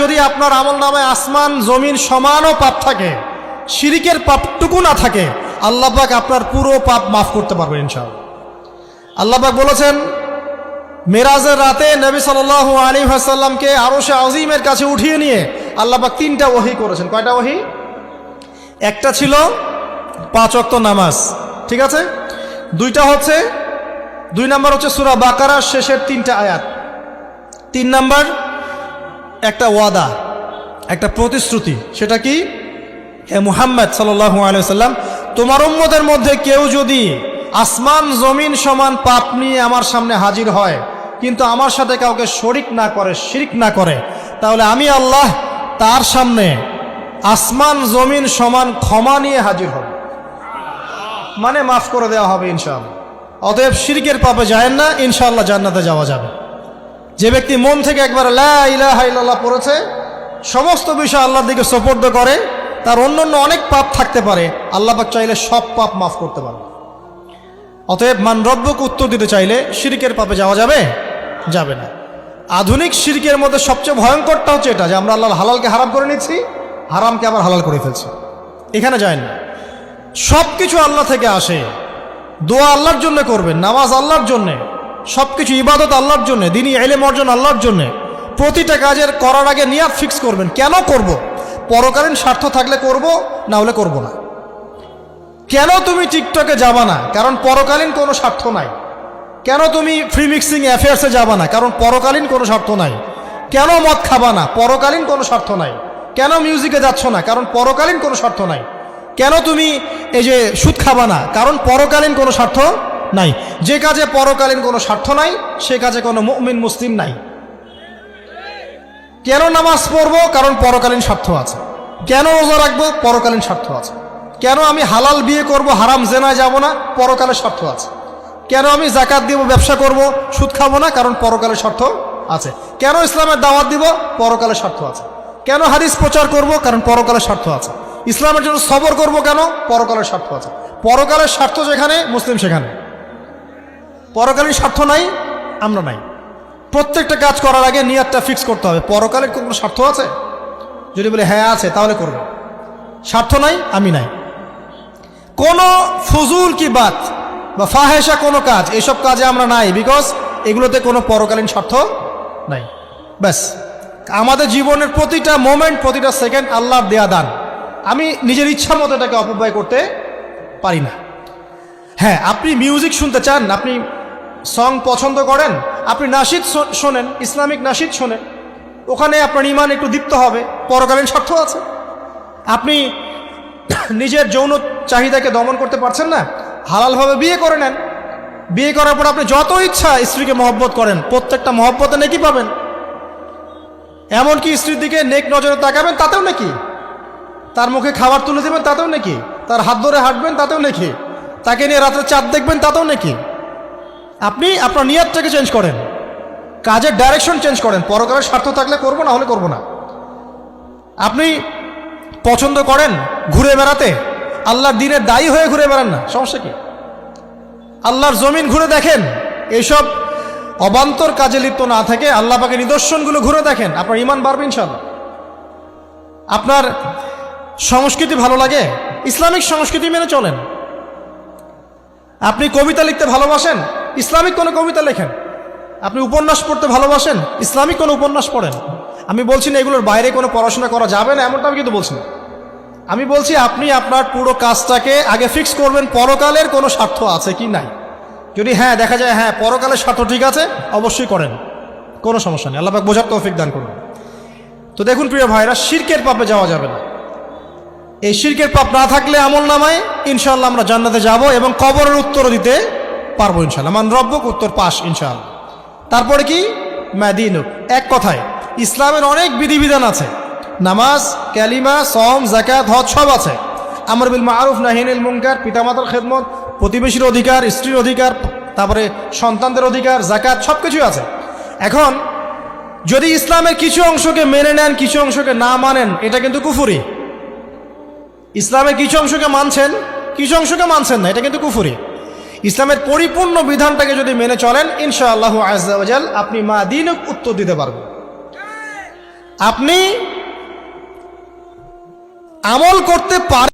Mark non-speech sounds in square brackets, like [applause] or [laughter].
যদি আপনার আমল নামায় আসমান, জমিন সমানও পাপ থাকে, শিরিকের পাপটুকু না থাকে, আল্লাহ পাক আপনার পুরো পাপ মাফ করতে পারবেন ইনশাআল্লাহ। আল্লাহ পাক বলেছেন, মেরাজের রাতে নবী সাল আলী হাসাল্লামকে আরও সে আজিমের কাছে উঠিয়ে নিয়ে আল্লাহ পাক তিনটা ওহি করেছেন। কয়টা ওহি? একটা ছিল পাঁচ অক্ত নামাজ, ঠিক আছে? দুইটা হচ্ছে, দুই নাম্বার হচ্ছে সুরা বাকারার শেষের তিনটা আয়াত। তিন নাম্বার একটা ওয়াদা, একটা প্রতিশ্রুতি, সেটা কি? হে মুহাম্মদ সাল্লাল্লাহু আলাইহি সাল্লাম তোমার উম্মতের মধ্যে কেউ যদি আসমান, জমিন সমান পাপ নিয়ে আমার সামনে হাজির হয়, কিন্তু আমার সাথে কাউকে শরিক না করে, শিরিক না করে, তাহলে আমি আল্লাহ তার সামনে আসমান, জমিন সমান ক্ষমা নিয়ে হাজির হব। মানে মাফ করে দেওয়া হবে ইনশাআল্লাহ। অতএব শিরিকের পাপে যায় না, ইনশাআল্লাহ জান্নাতে যাওয়া যাবে। যে ব্যক্তি মন থেকে একবার লা ইলাহা ইল্লাল্লাহ পড়েছে, সমস্ত বিষয় আল্লাহর দিকে সোপর্দ করে, তার অন্য অন্য অনেক পাপ থাকতে পারে, আল্লাহ পাক চাইলে সব পাপ মাফ করতে পারে অতএব মান রব্বকে উত্তর দিতে চাইলে শিরকের পাপে যাওয়া যাবে? যাবে না। আধুনিক শিরকের মধ্যে সবচেয়ে ভয়ঙ্করটা হচ্ছে এটা, যে আমরা আল্লাহ হালালকে হারাম করে নিচ্ছি, হারামকে আবার হালাল করে ফেলছি। এখানে যায় না। সব কিছু আল্লাহ থেকে আসে। দোয়া আল্লাহর জন্য করবেন, নামাজ আল্লাহর জন্যে। সব কিছু ইবাদত আল্লাহর জন্য দিনই এলেম অর্জন আল্লাহর জন্যে। প্রতিটা কাজের করার আগে নিয়াত ফিক্স করবেন। কেন করব। পরকালীন স্বার্থ থাকলে করব, না হলে করব না। কেন তুমি টিকটকে যাবা না? কারণ পরকালীন কোনো স্বার্থ নাই। কেন তুমি ফ্রি মিক্সিং অ্যাফেয়ার্সে যাবা না? কারণ পরকালীন কোনো স্বার্থ নাই। কেন মদ খাবা না? পরকালীন কোনো স্বার্থ নাই। কেন মিউজিকে যাচ্ছ না? কারণ পরকালীন কোনো স্বার্থ নাই। কেন তুমি এই যে সুদ খাবা না? কারণ পরকালীন কোনো স্বার্থ নাই। যে কাজে পরকালীন কোনো স্বার্থ নাই, সে কাজে কোনো মুমিন, মুসলিম নাই। কেন নামাজ পড়ব? কারণ পরকালীন স্বার্থ আছে। কেন রোজা রাখব? পরকালীন স্বার্থ আছে। কেন আমি হালাল বিয়ে করব? হারাম জেনায় যাব না? পরকালের স্বার্থ আছে। কেন আমি জাকাত দিব? ব্যবসা করব? সুদ খাব না? কারণ পরকালের স্বার্থ আছে। কেন ইসলামের দাওয়াত দিব? পরকালের স্বার্থ আছে। কেন হাদিস প্রচার করব? কারণ পরকালের স্বার্থ আছে। ইসলামের জন্য সবর করব কেন? পরকালের স্বার্থ আছে। পরকালের স্বার্থ যেখানে, মুসলিম সেখানে। পরকালীন স্বার্থ নাই, আমরা নাই। প্রত্যেকটা কাজ করার আগে নিয়াতটা ফিক্স করতে হবে। পরকালের কোনো স্বার্থ আছে? যদি বলে হ্যাঁ আছে, তাহলে করবে স্বার্থ নাই, আমি নাই। কোনো ফজুল কি বাত বা ফাহেসা কোনো কাজ, এসব কাজে আমরা নাই বিকজ এগুলোতে কোনো পরকালীন স্বার্থ নাই। ব্যাস। আমাদের জীবনের প্রতিটা মোমেন্ট প্রতিটা সেকেন্ড আল্লাহর দেয়া দান। আমি নিজের ইচ্ছা মতো এটাকে অপব্যয় করতে পারি না। হ্যাঁ আপনি মিউজিক শুনতে চান, আপনি সং পছন্দ করেন, আপনি নাসিদ শোনেন, ইসলামিক নাসিদ শোনেন, ওখানে আপনার ইমান একটু দীপ্ত হবে, পরকালীন স্বার্থ আছে। আপনি [coughs] নিজের যৌন চাহিদাকে দমন করতে পারছেন না, হালালভাবে বিয়ে করে নেন। বিয়ে করার পর আপনি যত ইচ্ছা স্ত্রীকে মহব্বত করেন, প্রত্যেকটা মহব্বতে নেকি পাবেন। এমনকি স্ত্রীর দিকে নেক নজরে তাকাবেন, তাতেও নাকি। তার মুখে খাবার তুলে দেবেন, তাতেও নাকি। তার হাত ধরে হাঁটবেন, তাতেও নাকি। তাকে নিয়ে রাত্রে চাঁদ দেখবেন, তাতেও নাকি। আপনি আপনার নিয়াতটাকে চেঞ্জ করেন। কাজের ডাইরেকশন চেঞ্জ করেন। পরকালের স্বার্থ থাকলে করব, না হলে করব না। আপনি পছন্দ করেন ঘুরে বেড়াতে, আল্লাহর দিনের দায়ী হয়ে ঘুরে বেড়ান না। সমস্যা কি? আল্লাহর জমিন ঘুরে দেখেন। এইসব অবান্তর কাজে লিপ্ত না থাকে আল্লাহ পাকে নিদর্শনগুলো ঘুরে দেখেন। আপনার ইমান বাড়বে ইনশাল্লাহ আপনার সংস্কৃতি ভালো লাগে, ইসলামিক সংস্কৃতি মেনে চলেন। আপনি কবিতা লিখতে ভালোবাসেন ইসলামিক কোনো কবিতা লেখেন? আপনি উপন্যাস পড়তে ভালোবাসেন? ইসলামিক কোনো উপন্যাস পড়েন? আমি বলছি না এগুলোর বাইরে কোনো পড়াশোনা করা যাবে না, এমনটা আমি কিন্তু বলছি না। আমি বলছি আপনি আপনার পুরো কাজটাকে আগে ফিক্স করবেন, পরকালের কোনো স্বার্থ আছে কি নাই? যদি হ্যাঁ দেখা যায় হ্যাঁ পরকালের স্বার্থ ঠিক আছে, অবশ্যই করেন। কোনো সমস্যা নেই, আল্লাপাক বোঝার তৌফিক দান করুন। তো দেখুন প্রিয় ভাইরা, শিরকের পাপে যাওয়া যাবে না। এই শিরকের পাপ না থাকলে আমল নামায় ইনশাল্লাহ আমরা জান্নাতে যাব এবং কবরের উত্তর দিতে পারব ইনশাল্লাহ মান রব্বক, উত্তর পাশ ইনশাল্লাহ তারপরে কি? ম্যাদিনুক এক কথায়, ইসলামের অনেক বিধিবিধান আছে। নামাজ ক্যালিমা সম জাকাত হজ সব আছে। আমর বিল মারুফ নাহিনুল মুনকার, পিতামাতার খেদমত, প্রতিবেশীর অধিকার, স্ত্রীর অধিকার, তারপরে সন্তানদের অধিকার জাকাত সব কিছুই আছে। এখন, যদি ইসলামের কিছু অংশকে মেনে নেন, কিছু অংশকে না মানেন, এটা কিন্তু কুফুরি। ইসলামের কিছু অংশকে মানছেন, কিছু অংশকে মানছেন না, এটা কিন্তু কুফুরি। ইসলামের পরিপূর্ণ বিধানটাকে যদি মেনে চলেন ইনশা আল্লাহ আজাল আপনি মা দিন উত্তর দিতে পারবেন। আপনি আমল করতে পারেন